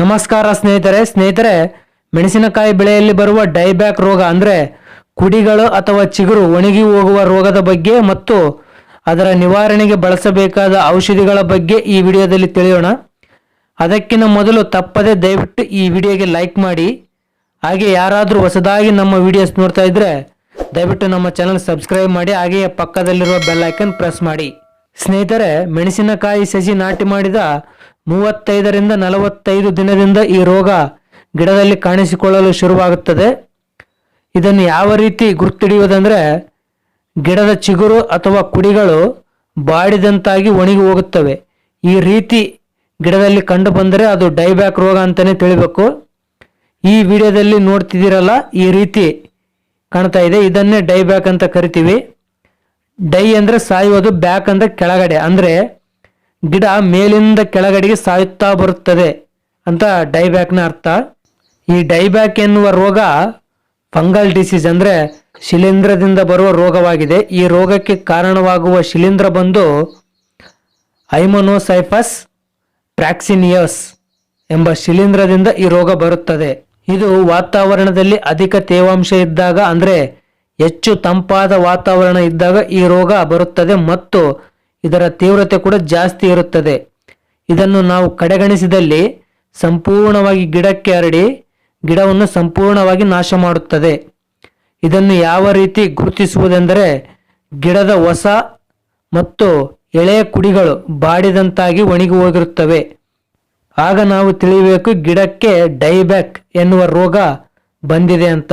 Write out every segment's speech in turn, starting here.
ನಮಸ್ಕಾರ ಸ್ನೇಹಿತರೆ ಸ್ನೇಹಿತರೆ, ಮೆಣಸಿನಕಾಯಿ ಬೆಳೆಯಲ್ಲಿ ಬರುವ ಡೈಬ್ಯಾಕ್ ರೋಗ ಅಂದರೆ ಕುಡಿಗಳು ಅಥವಾ ಚಿಗುರು ಒಣಗಿ ಹೋಗುವ ರೋಗದ ಬಗ್ಗೆ ಮತ್ತು ಅದರ ನಿವಾರಣೆಗೆ ಬಳಸಬೇಕಾದ ಔಷಧಿಗಳ ಬಗ್ಗೆ ಈ ವಿಡಿಯೋದಲ್ಲಿ ತಿಳಿಯೋಣ. ಅದಕ್ಕಿಂತ ಮೊದಲು ತಪ್ಪದೆ ದಯವಿಟ್ಟು ಈ ವಿಡಿಯೋಗೆ ಲೈಕ್ ಮಾಡಿ. ಹಾಗೆ ಯಾರಾದರೂ ಹೊಸದಾಗಿ ನಮ್ಮ ವಿಡಿಯೋಸ್ ನೋಡ್ತಾ ಇದ್ರೆ ದಯವಿಟ್ಟು ನಮ್ಮ ಚಾನಲ್ ಸಬ್ಸ್ಕ್ರೈಬ್ ಮಾಡಿ, ಹಾಗೆಯೇ ಪಕ್ಕದಲ್ಲಿರುವ ಬೆಲ್ ಐಕನ್ ಪ್ರೆಸ್ ಮಾಡಿ. ಸ್ನೇಹಿತರೆ, ಮೆಣಸಿನಕಾಯಿ ಸಸಿ ನಾಟಿ ಮಾಡಿದ ಮೂವತ್ತೈದರಿಂದ ನಲವತ್ತೈದು ದಿನದಿಂದ ಈ ರೋಗ ಗಿಡದಲ್ಲಿ ಕಾಣಿಸಿಕೊಳ್ಳಲು ಶುರುವಾಗುತ್ತದೆ. ಇದನ್ನು ಯಾವ ರೀತಿ ಗುರುತಿಡಿಯುವುದಂದರೆ, ಗಿಡದ ಚಿಗುರು ಅಥವಾ ಕುಡಿಗಳು ಬಾಡಿದಂತಾಗಿ ಒಣಗಿ ಹೋಗುತ್ತವೆ. ಈ ರೀತಿ ಗಿಡದಲ್ಲಿ ಕಂಡು ಬಂದರೆ ಅದು ಡೈಬ್ಯಾಕ್ ರೋಗ ಅಂತಲೇ ತಿಳಿಬೇಕು. ಈ ವಿಡಿಯೋದಲ್ಲಿ ನೋಡ್ತಿದ್ದೀರಲ್ಲ, ಈ ರೀತಿ ಕಾಣ್ತಾ ಇದೆ. ಇದನ್ನೇ ಡೈಬ್ಯಾಕ್ ಅಂತ ಕರಿತೀವಿ. ಡೈ ಅಂದರೆ ಸಾಯುವುದು, ಬ್ಯಾಕ್ ಅಂದ್ರೆ ಕೆಳಗಡೆ. ಅಂದ್ರೆ ಗಿಡ ಮೇಲಿಂದ ಕೆಳಗಡೆಗೆ ಸಾಯುತ್ತಾ ಬರುತ್ತದೆ ಅಂತ ಡೈಬ್ಯಾಕ್ನ ಅರ್ಥ. ಈ ಡೈಬ್ಯಾಕ್ ಎನ್ನುವ ರೋಗ ಫಂಗಲ್ ಡಿಸೀಸ್ ಅಂದರೆ ಶಿಲೀಂಧ್ರದಿಂದ ಬರುವ ರೋಗವಾಗಿದೆ. ಈ ರೋಗಕ್ಕೆ ಕಾರಣವಾಗುವ ಶಿಲೀಂಧ್ರ ಬಂದು ಐಮೊನೋಸೈಫಸ್ ಪ್ರಾಕ್ಸಿನಿಯಸ್ ಎಂಬ ಶಿಲೀಂಧ್ರದಿಂದ ಈ ರೋಗ ಬರುತ್ತದೆ. ಇದು ವಾತಾವರಣದಲ್ಲಿ ಅಧಿಕ ತೇವಾಂಶ ಇದ್ದಾಗ ಅಂದರೆ ಹೆಚ್ಚು ತಂಪಾದ ವಾತಾವರಣ ಇದ್ದಾಗ ಈ ರೋಗ ಬರುತ್ತದೆ ಮತ್ತು ಇದರ ತೀವ್ರತೆ ಕೂಡ ಜಾಸ್ತಿ ಇರುತ್ತದೆ. ಇದನ್ನು ನಾವು ಕಡೆಗಣಿಸಿದಲ್ಲಿ ಸಂಪೂರ್ಣವಾಗಿ ಗಿಡಕ್ಕೆ ಹರಡಿ ಗಿಡವನ್ನು ಸಂಪೂರ್ಣವಾಗಿ ನಾಶ ಮಾಡುತ್ತದೆ. ಇದನ್ನು ಯಾವ ರೀತಿ ಗುರುತಿಸುವುದೆಂದರೆ ಗಿಡದ ಹೊಸ ಮತ್ತು ಎಳೆಯ ಕುಡಿಗಳು ಬಾಡಿದಂತಾಗಿ ಒಣಗಿ ಹೋಗಿರುತ್ತವೆ. ಆಗ ನಾವು ತಿಳಿಯಬೇಕು ಗಿಡಕ್ಕೆ ಡೈಬ್ಯಾಕ್ ಎನ್ನುವ ರೋಗ ಬಂದಿದೆ ಅಂತ.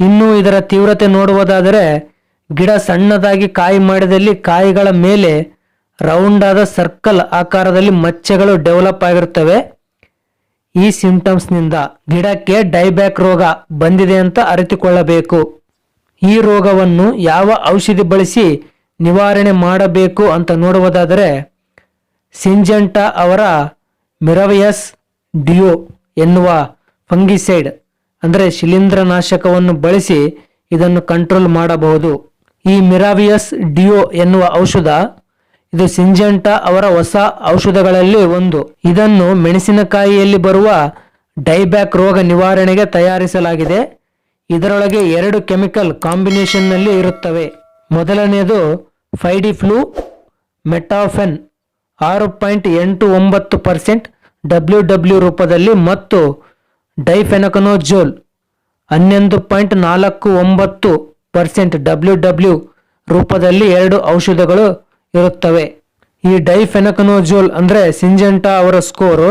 ಇನ್ನು ಇದರ ತೀವ್ರತೆ ನೋಡುವುದಾದರೆ ಗಿಡ ಸಣ್ಣದಾಗಿ ಕಾಯಿ ಮಾಡಿದಲ್ಲಿ ಕಾಯಿಗಳ ಮೇಲೆ ರೌಂಡ್ ಆದ ಸರ್ಕಲ್ ಆಕಾರದಲ್ಲಿ ಮಚ್ಚೆಗಳು ಡೆವಲಪ್ ಆಗಿರುತ್ತವೆ. ಈ ಸಿಂಪ್ಟಮ್ಸ್ನಿಂದ ಗಿಡಕ್ಕೆ ಡೈಬ್ಯಾಕ್ ರೋಗ ಬಂದಿದೆ ಅಂತ ಅರಿತುಕೊಳ್ಳಬೇಕು. ಈ ರೋಗವನ್ನು ಯಾವ ಔಷಧಿ ಬಳಸಿ ನಿವಾರಣೆ ಮಾಡಬೇಕು ಅಂತ ನೋಡುವುದಾದರೆ ಸಿಂಜೆಂಟಾ ಅವರ ಮಿರವಯಸ್ ಡಿಯೋ ಎನ್ನುವ ಫಂಗಿಸೈಡ್ ಅಂದರೆ ಶಿಲೀಂಧ್ರನಾಶಕವನ್ನು ಬಳಸಿ ಇದನ್ನು ಕಂಟ್ರೋಲ್ ಮಾಡಬಹುದು. ಈ ಮಿರಾವಿಯಸ್ ಡಿಯೋ ಎನ್ನುವ ಔಷಧ, ಇದು ಸಿಂಜೆಂಟಾ ಅವರ ಹೊಸ ಔಷಧಗಳಲ್ಲಿ ಒಂದು. ಇದನ್ನು ಮೆಣಸಿನಕಾಯಿಯಲ್ಲಿ ಬರುವ ಡೈಬ್ಯಾಕ್ ರೋಗ ನಿವಾರಣೆಗೆ ತಯಾರಿಸಲಾಗಿದೆ. ಇದರೊಳಗೆ ಎರಡು ಕೆಮಿಕಲ್ ಕಾಂಬಿನೇಷನ್ನಲ್ಲಿ ಇರುತ್ತವೆ. ಮೊದಲನೆಯದು ಫೈಡಿ ಫ್ಲೂ ಮೆಟಾಫೆನ್, ಆರು ಪಾಯಿಂಟ್ ಎಂಟು ಒಂಬತ್ತು ಪರ್ಸೆಂಟ್ ಡಬ್ಲ್ಯೂ ಡಬ್ಲ್ಯೂ ರೂಪದಲ್ಲಿ ಮತ್ತು ಡೈಫೆನಕನೋಜೋಲ್, ಹನ್ನೊಂದು ಪಾಯಿಂಟ್ ನಾಲ್ಕು ಒಂಬತ್ತು ಪರ್ಸೆಂಟ್ ಡಬ್ಲ್ಯೂ ಡಬ್ಲ್ಯೂ ರೂಪದಲ್ಲಿ ಎರಡು ಔಷಧಗಳು ಇರುತ್ತವೆ. ಈ ಡೈಫೆನಕನೋಜೋಲ್ ಅಂದರೆ ಸಿಂಜೆಂಟಾ ಅವರ ಸ್ಕೋರು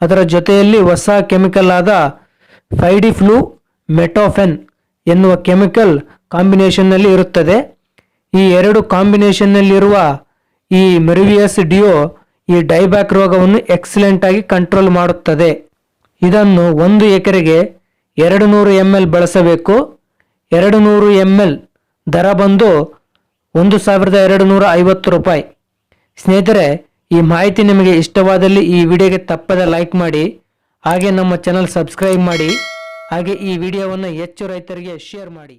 ಅದರ ಜೊತೆಯಲ್ಲಿ ಹೊಸ ಕೆಮಿಕಲ್ ಆದ ಫೈಡಿಫ್ಲೂ ಮೆಟೋಫೆನ್ ಎನ್ನುವ ಕೆಮಿಕಲ್ ಕಾಂಬಿನೇಷನ್ನಲ್ಲಿ ಇರುತ್ತದೆ. ಈ ಎರಡು ಕಾಂಬಿನೇಷನ್ನಲ್ಲಿರುವ ಈ ಮೆರಿವಿಯಸ್ ಡಿಯೋ ಈ ಡೈಬ್ಯಾಕ್ ರೋಗವನ್ನು ಎಕ್ಸಲೆಂಟ್ ಆಗಿ ಕಂಟ್ರೋಲ್ ಮಾಡುತ್ತದೆ. ಇದನ್ನು ಒಂದು ಎಕರೆಗೆ ಎರಡು ನೂರು ಎಂ ಎಲ್ ಬಳಸಬೇಕು. ಎರಡು ನೂರು ಎಂ ಎಲ್ ದರ ಬಂದು ಒಂದು ಸಾವಿರದ ಎರಡು ನೂರ ಐವತ್ತು ರೂಪಾಯಿ. ಸ್ನೇಹಿತರೆ, ಈ ಮಾಹಿತಿ ನಿಮಗೆ ಇಷ್ಟವಾದಲ್ಲಿ ಈ ವಿಡಿಯೋಗೆ ತಪ್ಪದೆ ಲೈಕ್ ಮಾಡಿ, ಹಾಗೆ ನಮ್ಮ ಚಾನಲ್ ಸಬ್ಸ್ಕ್ರೈಬ್ ಮಾಡಿ, ಹಾಗೆ ಈ ವಿಡಿಯೋವನ್ನು ಹೆಚ್ಚು ರೈತರಿಗೆ ಶೇರ್ ಮಾಡಿ.